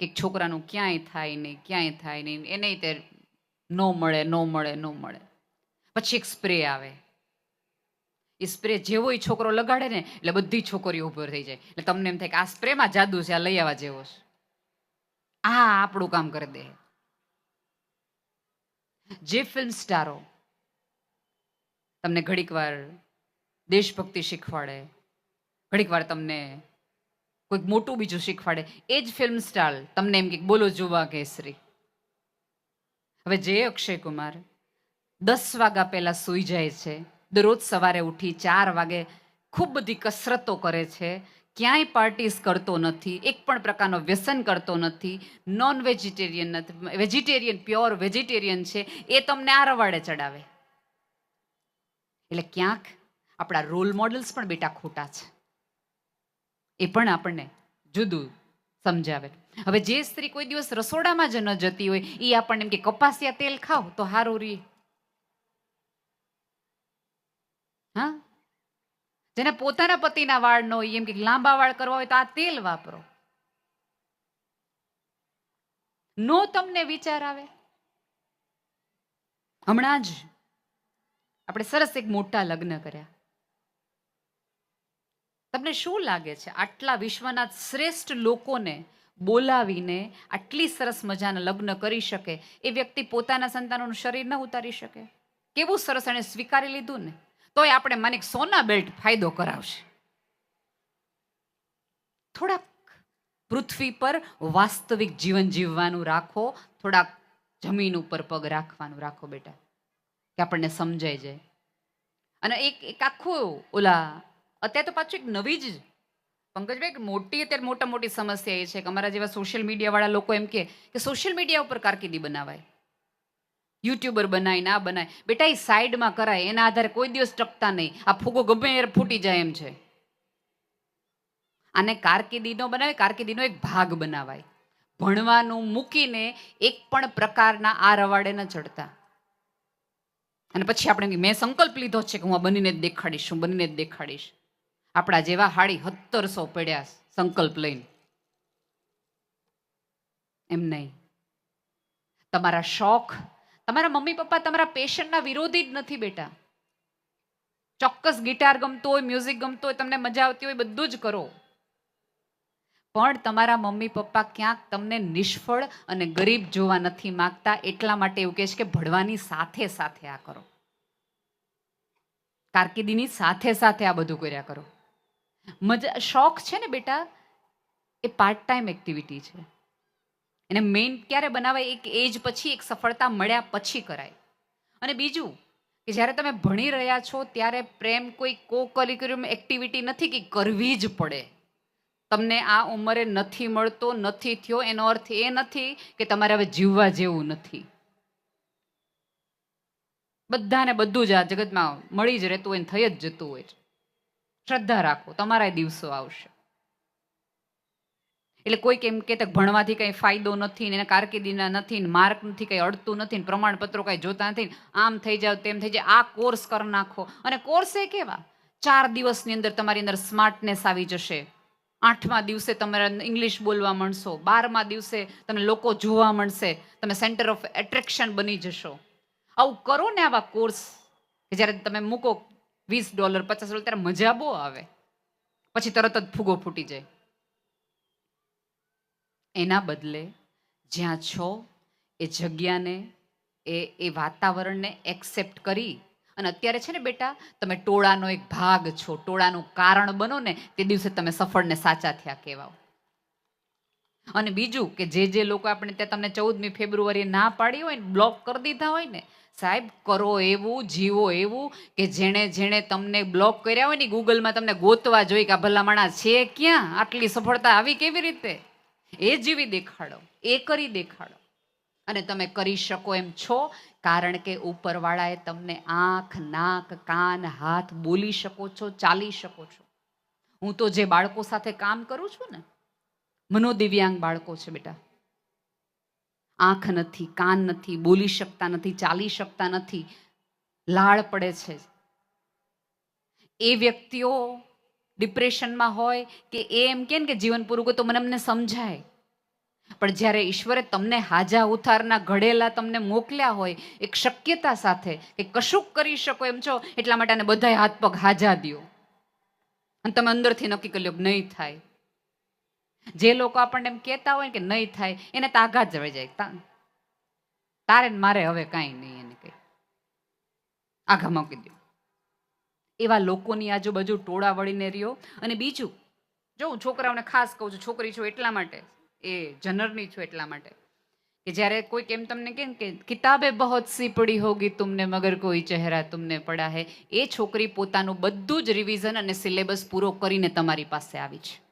કે છોકરાનું ક્યાંય થાય નહીં, ક્યાંય થાય નહીં, એને તે ન મળે ન મળે ન મળે. પછી એક સ્પ્રે આવે. એ સ્પ્રે જેવો એ છોકરો લગાડે ને, એટલે બધી છોકરીઓ ઊભો થઈ જાય. એટલે તમને એમ થાય કે આ સ્પ્રેમાં જાદુ છે, આ લઈ આવવા જેવો છે. આ આપણું કામ કરી દે. જે ફિલ્મ સ્ટારો તમને ઘડીક વાર દેશભક્તિ શીખવાડે, ઘડીક વાર તમને કોઈક મોટું બીજું શીખવાડે. એ જ ફિલ્મ સ્ટાર તમને એમ કે, બોલો જુવા કેસરી. હવે જે અક્ષય કુમાર દસ વાગ્યા પહેલા સૂઈ જાય છે, દરરોજ સવારે ઉઠી ચાર વાગે ખૂબ બધી કસરતો કરે છે, ક્યાંય પાર્ટીસ કરતો નથી, એક પણ પ્રકારનો વ્યસન કરતો નથી નોન વેજીટેરિયન નથી વેજીટેરિયન પ્યોર વેજીટેરિયન છે, એ તમને આ રવાડે ચડાવે. એટલે ક્યાંક આપણા રોલ મોડલ્સ પણ બેટા ખોટા છે. એ પણ આપણને જુદું સમજાવે. હવે જે સ્ત્રી કોઈ દિવસ રસોડામાં જ ન જતી હોય એ આપણને એમ કે, કપાસિયા તેલ ખાવ તો હારું રી. હા? જેને પોતાના પતિના વાળ ન હોય, એમ કે લાંબા વાળ કરવા હોય તો આ તેલ વાપરો. નો તમને વિચાર આવે? હમણાં જ આપણે સરસ એક મોટા લગ્ન કર્યા. તમને શું લાગે છે? આટલા વિશ્વના શ્રેષ્ઠ લોકોને બોલાવીને આટલી સરસ મજાના લગ્ન કરી શકે? એ વ્યક્તિ પોતાના સંતાનોનું શરીર ન ઉતારી શકે? કેવું સરસ એણે સ્વીકારી લીધું ને? તોય આપણે મને સોના બેલ્ટ ફાયદો કરાવશે. થોડાક પૃથ્વી પર વાસ્તવિક જીવન જીવવાનું રાખો. થોડાક જમીન ઉપર પગ રાખવાનું રાખો બેટા, કે આપણને સમજાઈ જાય. અને એક એક આખું ઓલા અત્યારે તો પાછું એક નવી જ પંકજભાઈ મોટી, અત્યારે મોટા મોટી સમસ્યા એ છે કે અમારા જેવા સોશિયલ મીડિયાવાળા લોકો એમ કે સોશિયલ મીડિયા ઉપર કારકિર્દી બનાવાય. યુટ્યુબર બનાય, ના બનાય. બેટા, એ સાઈડમાં કરાય, એના આધારે કોઈ દિવસ ટકતા નહીં. આ ફૂગો ગમે એ ફૂટી જાય એમ છે. આને કારકિર્દીનો બનાવે, કારકિર્દીનો એક ભાગ બનાવાય. ભણવાનું મૂકીને એક પણ પ્રકારના આ રવાડે ન ચડતા. અને પછી આપણે મેં સંકલ્પ લીધો છે કે હું આ બનીને જ દેખાડીશ, હું બનીને જ દેખાડીશ. આપણા જેવા હાડી સત્તરસો પડ્યા સંકલ્પ લઈને. એમ નહીં. તમારા શોખ, તમારા મમ્મી પપ્પા તમારા પેશનના વિરોધી જ નથી બેટા. ચોક્કસ ગિટાર ગમતો હોય, મ્યુઝિક ગમતો હોય, તમને મજા આવતી હોય, બધું જ કરો. પણ તમારા મમ્મી પપ્પા ક્યાંક તમને નિષ્ફળ અને ગરીબ જોવા નથી માંગતા, એટલા માટે એવું કહે છે કે ભણવાની સાથે સાથે આ કરો. કારકિર્દીની સાથે સાથે આ બધું કર્યા કરો. મજા, શોખ છે ને બેટા? એ પાર્ટ ટાઈમ એક્ટિવિટી છે. એને મેઇન ક્યારે બનાવાય? એક એજ પછી, એક સફળતા મળ્યા પછી કરાય. અને બીજું કે જ્યારે તમે ભણી રહ્યા છો, ત્યારે પ્રેમ કોઈ કો કરિક્યુલમ એક્ટિવિટી નથી કે કરવી જ પડે. તમને આ ઉંમરે નથી મળતો, નથી થયો, એનો અર્થ એ નથી કે તમારે હવે જીવવા જેવું નથી. બધાને બધું જ આ જગતમાં મળી જ રહેતું હોય થઈ જ જતું હોય છે. શ્રદ્ધા રાખો તમારા દિવસો આવશે. એટલે કોઈ કેમ કે ભણવાથી કંઈ ફાયદો નથી ને કારકિર્દીના નથી માર્ક નથી કંઈ અડતું નથી પ્રમાણપત્રો કંઈ જોતા નથી આમ થઈ જાવ તેમ થઈ જાય, આ કોર્સ કરી નાખો. અને કોર્સ એ કેવા? ચાર દિવસની અંદર તમારી અંદર સ્માર્ટનેસ આવી જશે. આઠમા દિવસે તમે ઇંગ્લિશ બોલવા મળશો બારમા દિવસે તમને લોકો જોવા મળશે તમે સેન્ટર ઓફ એટ્રેક્શન બની જશો. આવું કરો ને આવા કોર્સ કે જ્યારે તમે મૂકો વીસ ડોલર, પચાસ ડોલર, ત્યારે મજા બહુ આવે. પછી તરત જ ફૂગો ફૂટી જાય. એના બદલે જ્યાં છો, એ જગ્યાને, એ એ વાતાવરણને એક્સેપ્ટ કરી. અને અત્યારે છે ને બેટા, તમે ટોળાનો એક ભાગ છો, ટોળાનું કારણ બનો ને, તે દિવસે તમે સફળ ને સાચા થયા કહેવાઓ. અને બીજું કે જે જે લોકો આપણે ત્યાં તમને ચૌદમી ફેબ્રુઆરીએ ના પાડી હોય ને બ્લોક કરી દીધા હોય ને સાહેબ, કરો એવું, જીવો એવું, કે જેણે જેણે તમને બ્લોક કર્યા હોય ને ગૂગલમાં તમને ગોતવા જોઈ કે આ ભલામણા છે ક્યાં? આટલી સફળતા આવી કેવી રીતે? એ જીવી દેખાડો, એ કરી દેખાડો. અને તમે કરી શકો એમ છો, કારણ કે ઉપરવાળાએ તમને આંખ, નાક, કાન, હાથ બોલી શકો છો, ચાલી શકો છો. હું તો જે બાળકો સાથે કામ કરું છું ને, મનોદિવ્યાંગ બાળકો છે બેટા. આંખ નથી, કાન નથી, બોલી શકતા નથી, ચાલી શકતા નથી. લાળ પડે છે. એ વ્યક્તિઓ ડિપ્રેશનમાં હોય કે એ એમ કે કે જીવન પૂરું તો મને અમને સમજાય. પણ જ્યારે ઈશ્વરે તમને હાજા ઉથારના ઘડેલા તમને મોકલ્યા હોય, એક શક્યતા સાથે કે કશુંક કરી શકો એમ છો, એટલા માટે બધા હાથ પગ હાજા દો અને તમે અંદરથી નક્કી કરી લો નહીં થાય. જે લોકો આપણને એમ કહેતા હોય કે નહીં થાય, એને તાગા જ જાય. તારે મારે હવે કાંઈ નહીં એને કંઈ આઘા મૂકી દો એવા લોકોની આજુબાજુ ટોળા વળીને રહ્યો. અને બીજું, જો હું છોકરાઓને ખાસ કહું છું, છોકરી છું એટલા માટે, એ જનરની છું એટલા માટે, કે જ્યારે કોઈ કેમ તમને કેમ કે કિતાબે બહોત સી પડી હોગી તુમને, મગર કોઈ ચહેરા તુમને પડા હે, એ છોકરી પોતાનું બધું જ રિવિઝન અને સિલેબસ પૂરો કરીને તમારી પાસે આવી છે.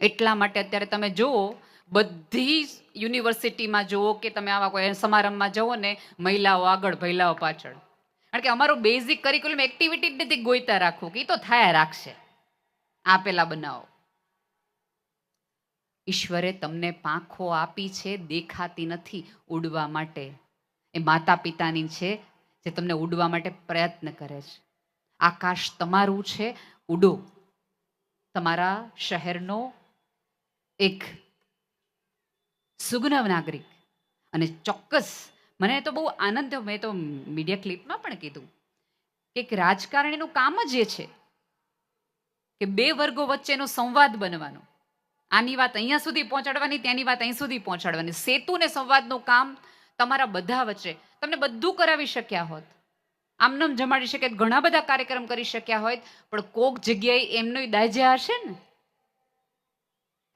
એટલા માટે અત્યારે તમે જુઓ, બધી યુનિવર્સિટીમાં જુઓ કે તમે આવા કોઈ સમારંભમાં જુઓ ને, મહિલાઓ આગળ મહિલાઓ પાછળ. કારણ કે અમારું બેઝિક કરિક્યુલમ એક્ટિવિટી જ નથી ગોઈતા રાખવું, કે એ તો થયા રાખશે. આપેલા બનાવો. ઈશ્વરે તમને પાંખો આપી છે, દેખાતી નથી ઉડવા માટે. એ માતા પિતાની છે, જે તમને ઉડવા માટે પ્રયત્ન કરે છે. આકાશ તમારું છે, ઉડો. તમારા શહેરનો એક સુગ્નવ નાગરિક. અને ચોક્કસ, મને તો બહુ આનંદ થયો. મેં તો મીડિયા ક્લિપમાં પણ કીધું કે એક રાજકારણીનું કામ જ એ છે કે બે વર્ગો વચ્ચેનો સંવાદ બનવાનો. આની વાત અહીંયા સુધી પહોંચાડવાની, ત્યાંની વાત અહીં સુધી પહોંચાડવાની. સેતુ ને સંવાદનું કામ તમારા બધા વચ્ચે. તમને બધું કરાવી શક્યા હોત. આમનામ જમાડી શકે ઘણા બધા કાર્યક્રમ કરી શક્યા હોત, પણ કોક જગ્યાએ એમનો દાજ્યા હશે ને?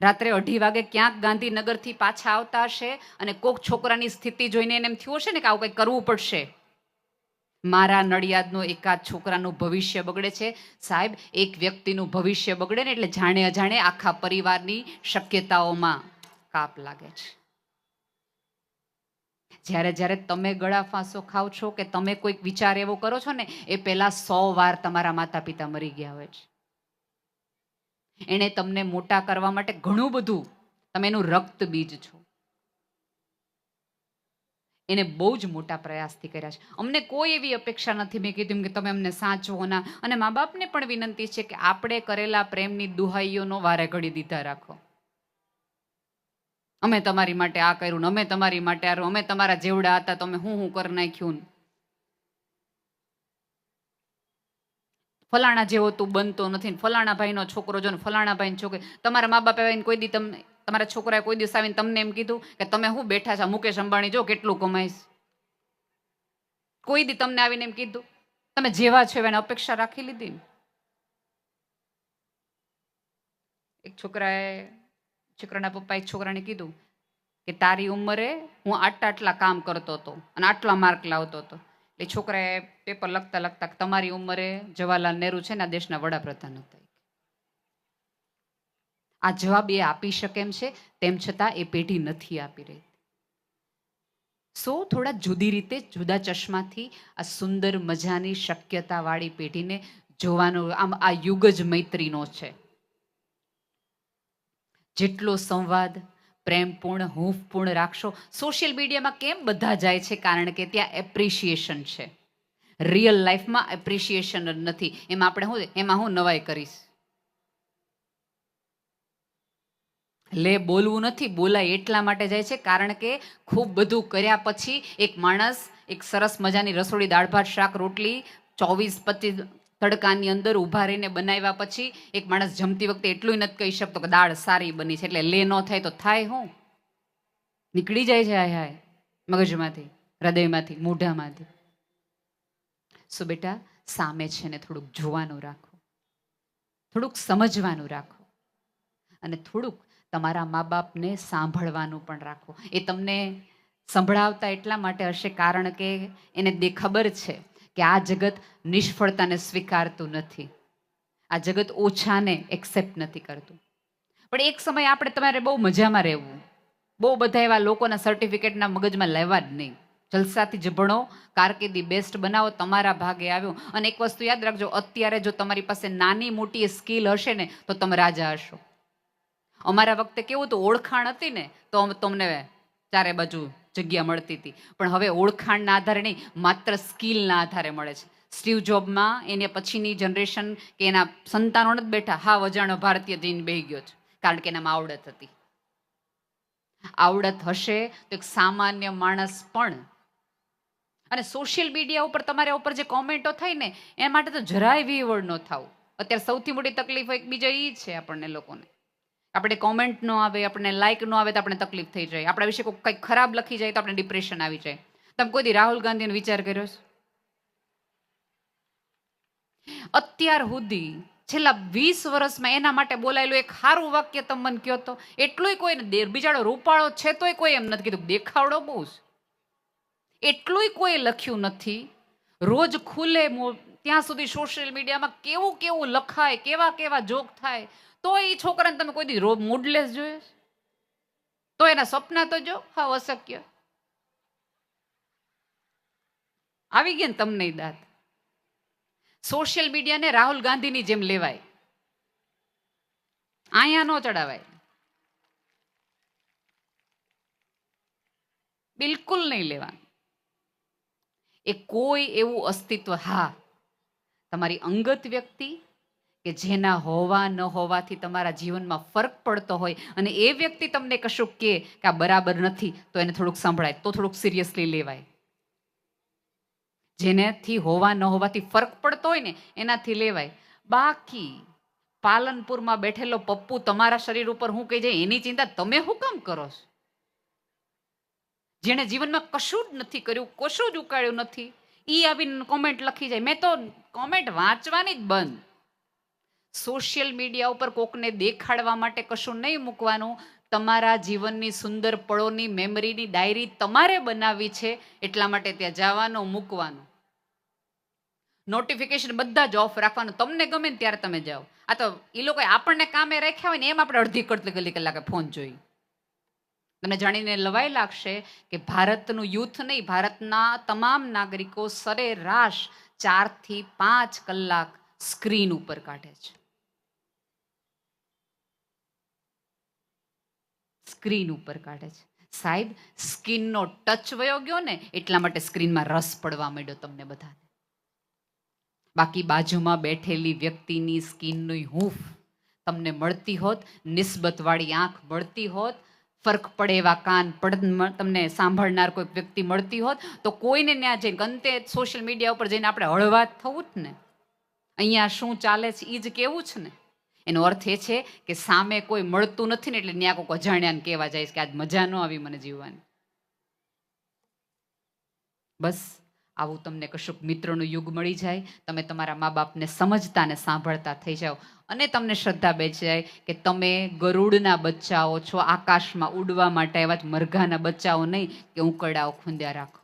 રાત્રે અઢી વાગે ક્યાંક ગાંધીનગરથી પાછા આવતા હશે અને કોક છોકરાની સ્થિતિ જોઈને એને એમ થયું હશે ને કે આવું કંઈક કરવું પડશે. મારા નડિયાદનો એકાદ છોકરાનું ભવિષ્ય બગડે છે. સાહેબ, એક વ્યક્તિનું ભવિષ્ય બગડે ને એટલે જાણે અજાણે આખા પરિવારની શક્યતાઓમાં કાપ લાગે છે. જ્યારે જ્યારે તમે ગળા ફાંસો ખાવ છો કે તમે કોઈક વિચાર એવો કરો છો ને, એ પહેલાં સો વાર તમારા માતા પિતા મરી ગયા હોય છે. એણે તમને મોટા કરવા માટે ઘણું બધું. તમે એનું રક્ત બીજ છો. એને બહુ જ મોટા પ્રયાસથી કર્યા છે. અમને કોઈ એવી અપેક્ષા નથી. મેં કીધું કે તમે અમને સાચવો ના. અને મા બાપને પણ વિનંતી છે કે આપણે કરેલા પ્રેમની દુહાઈઓનો વારે ઘડી દીધા રાખો. અમે તમારી માટે આ કર્યું અમે તમારી માટે આ અમે તમારા જેવડા હતા. તમે હું હું કરી નાખ્યું ને. ફલાણા જેવો તું બનતો નથી ને ફલાણા ભાઈનો છોકરો જો ને ફલાણા ભાઈનો છોકરી તમારા મા બાપે આવીને કોઈ દી તમને તમારા છોકરાએ કોઈ દિવસ આવીને તમને એમ કીધું કે તમે હું બેઠા છો? મુકેશ અંબાણી જો કેટલું કમાઈશ. કોઈ દી તમને આવીને એમ કીધું? તમે જેવા છો એને અપેક્ષા રાખી લીધી ને? એક છોકરાએ છોકરાના પપ્પાએ છોકરાને કીધું કે તારી ઉંમરે હું આટલા આટલા કામ કરતો હતો અને આટલા માર્ક લાવતો હતો. એટલે છોકરાએ પેપર લખતા લખતા તમારી ઉંમરે જવાહરલાલ નહેરુ છે ને આ દેશના વડાપ્રધાન હતા. આ જવાબ એ આપી શકે એમ છે, તેમ છતાં એ પેઢી નથી આપી રહી. સો થોડા જુદી રીતે, જુદા ચશ્માથી આ સુંદર મજાની શક્યતાવાળી પેઢીને જોવાનો આમ આ યુગ જ મૈત્રીનો છે. જેટલો સંવાદ પ્રેમપૂર્ણ, હૂંફપૂર્ણ રાખશો. સોશિયલ મીડિયામાં કેમ બધા જાય છે? કારણ કે ત્યાં એપ્રિશિએશન છે. રિયલ લાઈફમાં એપ્રિશિએશન જ નથી. એમાં આપણે શું એમાં હું નવાઈ કરીશ. લે, બોલવું નથી. બોલાય એટલા માટે જાય છે. કારણ કે ખૂબ બધું કર્યા પછી એક માણસ એક સરસ મજાની રસોડી દાળ ભાત શાક, રોટલી, ચોવીસ પચીસ તડકાની અંદર ઊભા રહીને બનાવ્યા પછી એક માણસ જમતી વખતે એટલું નથી કહી શકતો કે દાળ સારી બની છે. એટલે લે ન થાય તો થાય હું? નીકળી જાય છે હાય હાય, મગજમાંથી, હૃદયમાંથી, મોઢામાંથી. સો બેટા, સામે છે ને થોડુંક જોવાનું રાખો. થોડુંક સમજવાનું રાખો. અને થોડુંક તમારા મા બાપને સાંભળવાનું પણ રાખો. એ તમને સંભળાવતા એટલા માટે હશે કારણ કે એને દે ખબર છે. કે આ જગત નિષ્ફળતાને સ્વીકારતું નથી. આ જગત ઓછાને એક્સેપ્ટ નથી કરતું. પણ એક સમય આપણે તમારે બહુ મજામાં રહેવું. બહુ બધા એવા લોકોના સર્ટિફિકેટના મગજમાં લેવા જ નહીં. જલસાથી જ ભણો કારકિર્દી બેસ્ટ બનાવો, તમારા ભાગે આવ્યો. અને એક વસ્તુ યાદ રાખજો, અત્યારે જો તમારી પાસે નાની મોટી સ્કિલ હશે ને, તો તમે રાજા હશો. અમારા વખતે કેવું તો ઓળખાણ હતી ને, તો તમને ચારે બાજુ જગ્યા મળતી હતી. પણ હવે ઓળખાણના આધારે નહીં, માત્ર સ્કિલના આધારે મળે છે. સ્ટીવ જોબમાં એને પછીની જનરેશન કે એના સંતાનો જ બેઠા. હા વજાણો ભારતીય જઈને બેહી ગયો છે, કારણ કે એનામાં આવડત હતી. આવડત હશે તો એક સામાન્ય માણસ પણ. અને સોશિયલ મીડિયા ઉપર તમારા ઉપર જે કોમેન્ટો થાય ને, એ માટે તો જરાય વિવડ ન થાવ. અત્યારે સૌથી મોટી તકલીફ એક બીજો એ છે આપણને લોકોને. આપણે કોમેન્ટ ન આવે, આપણને લાઇક ન આવે તો આપણે તકલીફ થઈ જાય. આપણા વિશે કોઈ કંઈક ખરાબ લખી જાય તો આપણે ડિપ્રેશન આવી જાય. તમે કોઈ દી રાહુલ ગાંધીનો વિચાર કર્યો છે? અત્યાર સુધી, છેલ્લા વીસ વર્ષમાં એના માટે બોલાયેલું એક સારું વાક્ય તમે મને કહો તો એટલું કોઈ બિચારો રૂપાળો છે તોય કોઈ એમ નથી કીધું. દેખાવડો બહુ છે. એટલુંય કોઈ લખ્યું નથી. રોજ ખુલે મો- ત્યાં સુધી સોશિયલ મીડિયામાં કેવું કેવું લખાય, કેવા કેવા જોક થાય, તો એ છોકરાને તમે કોઈ દી મૂડલેસ જોયે તો એના સપના તો જો, હા, અશક્ય. આવી ગયા ને તમને દાંત. સોશિયલ મીડિયાને રાહુલ ગાંધીની જેમ લેવાય. અહીંયા ન ચડાવાય. બિલકુલ નહીં લેવાનું. એ કોઈ એવું અસ્તિત્વ, હા તમારી અંગત વ્યક્તિ કે જેના હોવા ન હોવાથી તમારા જીવનમાં ફરક પડતો હોય અને એ વ્યક્તિ તમને કશુંક કે આ બરાબર નથી, તો એને થોડુંક સંભળાય, તો થોડુંક સિરિયસલી લેવાય. જેનાથી હોવા ન હોવાથી ફરક પડતો હોય ને, એનાથી લેવાય. બાકી પાલનપુરમાં બેઠેલો પપ્પુ તમારા શરીર ઉપર હું કહી જાય, એની ચિંતા તમે હું કામ કરો છો? જેણે જીવનમાં કશું જ નથી કર્યું, કશું જ ઉકાળ્યું નથી ઈ આવીને કોમેન્ટ લખી જાય. મેં તો કોમેન્ટ વાંચવાની જ બંધ. સોશિયલ મીડિયા ઉપર કોકને દેખાડવા માટે કશું નહીં મૂકવાનું. તમારા જીવનની સુંદર પળોની મેમરીની ડાયરી તમારે બનાવવી છે, એટલા માટે ત્યાં જવાનું, મૂકવાનું. નોટિફિકેશન બધા જ ઓફ રાખવાનું. તમને ગમે ને ત્યારે તમે જાઓ. આ તો એ લોકોએ આપણને કામે રાખ્યા હોય ને એમ આપણે અડધી કરતી કલી કલાકે ફોન જોઈ. તમને જાણીને લવાઈ લાગશે કે ભારતનું યુથ નહીં, ભારતના તમામ નાગરિકો સરેરાશ ચારથી પાંચ કલાક સ્ક્રીન ઉપર કાઢે છે. સ્ક્રીન ઉપર કાઢે છે. સાહેબ, સ્કિનનો ટચ વયો ગયો ને, એટલા માટે સ્ક્રીનમાં રસ પડવા માંડ્યો તમને બધાને. બાકી બાજુમાં બેઠેલી વ્યક્તિની સ્કિનની હૂંફ તમને મળતી હોત, નિસ્બતવાળી આંખ મળતી હોત ફરક પડે એવા કાન પડ તમને સાંભળનાર કોઈ વ્યક્તિ મળતી હોત, તો કોઈને ત્યાં જઈને અંતે સોશિયલ મીડિયા ઉપર જઈને આપણે હળવા થવું જ ને. અહીંયા શું ચાલે છે એ જ કેવું છે ને? એનો અર્થ એ છે કે સામે કોઈ મળતું નથી ને, એટલે ત્યાં કોઈ અજાણ્યાને કહેવા જાય કે આજ મજા ન આવી મને જીવવાની. બસ. આવું તમને કશુંક મિત્રોનું યુગ મળી જાય, તમે તમારા મા બાપને સમજતા ને સાંભળતા થઈ જાઓ. અને તમને શ્રદ્ધા બેસી જાય કે તમે ગરુડના બચ્ચાઓ છો, આકાશમાં ઉડવા માટે એવા મરઘાના બચ્ચાઓ નહીં કે ઉકરડાઓ ખૂંદ્યા રાખો.